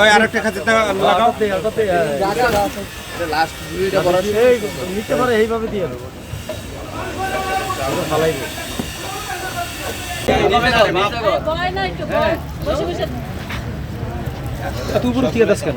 ওই আরেকটা খাতে লাগাও। লাস্ট দুইটা বড় নিতে পারে এইভাবে দিয়ে দেবো। বসে তুই পুরো দিয়ে দাস কেন?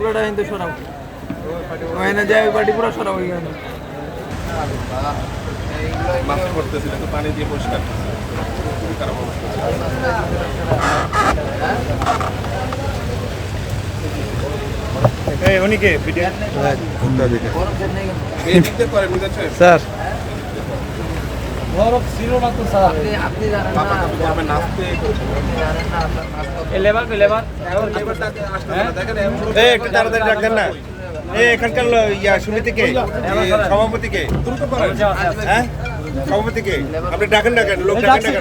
পুরাটা কিন্তু সরাও। ওখানে যায় ওই বাটি পুরা সরাও ওইখানে। মাছ করতেছিল তো পানি দিয়ে পরিষ্কার এই উনিকে ভিডিও স্যার। বরফ ছিল না তো স্যার? আপনি আপনি জানেন না আপনি নাচতে আপনি জানেন না আপনার নাচ কত লেবার লেবার। এই একটু তাড়াতাড়ি ডাকবেন না। এই এখানকার ইয়া সমিতিকে সভাপতিকে? হ্যাঁ? সভাপতিকে? আপনি ডাকেন লোক ডাকেন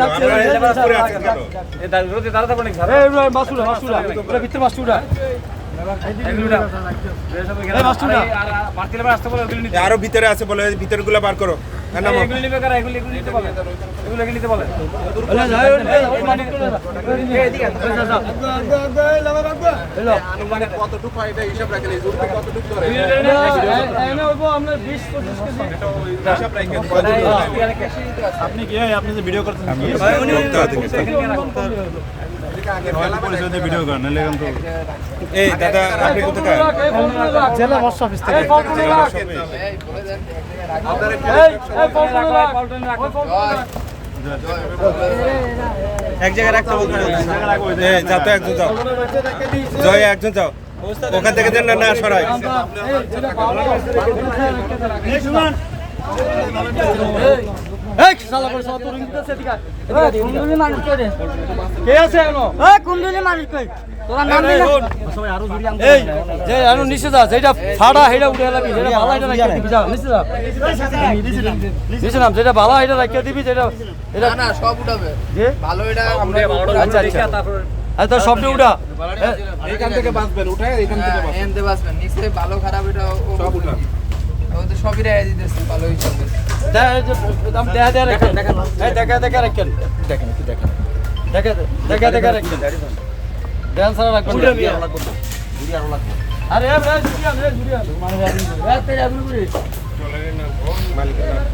এই মাসুরা মাসুরা ভিতরে মাসুরা আরও ভিতরে আছে বলে ভিতরে গুলা বার করো। আপনি কি? আপনি যে ভিডিও করেন এই দাদা আপনি এক জায়গায় রাখতে যাও তো একজন যাও জয় একজন যাও ওখান থেকে দেন না সরাই এই যেটা উঠে ভালো এটা রাখিয়ে দিবি যা। নিচে যা। নিচে নাম যেটা না সব উঠাবে। ভালো এটা আমরা আচ্ছা আচ্ছা। আচ্ছা সবটা উঠা। এইখান থেকে বাঁচবেন উঠায় এইখান থেকে হ্যাঁ, এনতে নিচে ভালো খারাপ এটা সব উঠান ও তো সবই রেখে দিতেছে ভালো হিসাবে দেখা দেখা রাখেন। দেখা দেখা রাখেন। দেখেন একটু দেখেন। দেখা দেখা দেখা রাখেন। ধ্যান সারা রাখবেন আরে এ ভাই জুরিয়ান রে জুরিয়ান এ তেরে আবুল করে। মালিকের নাম।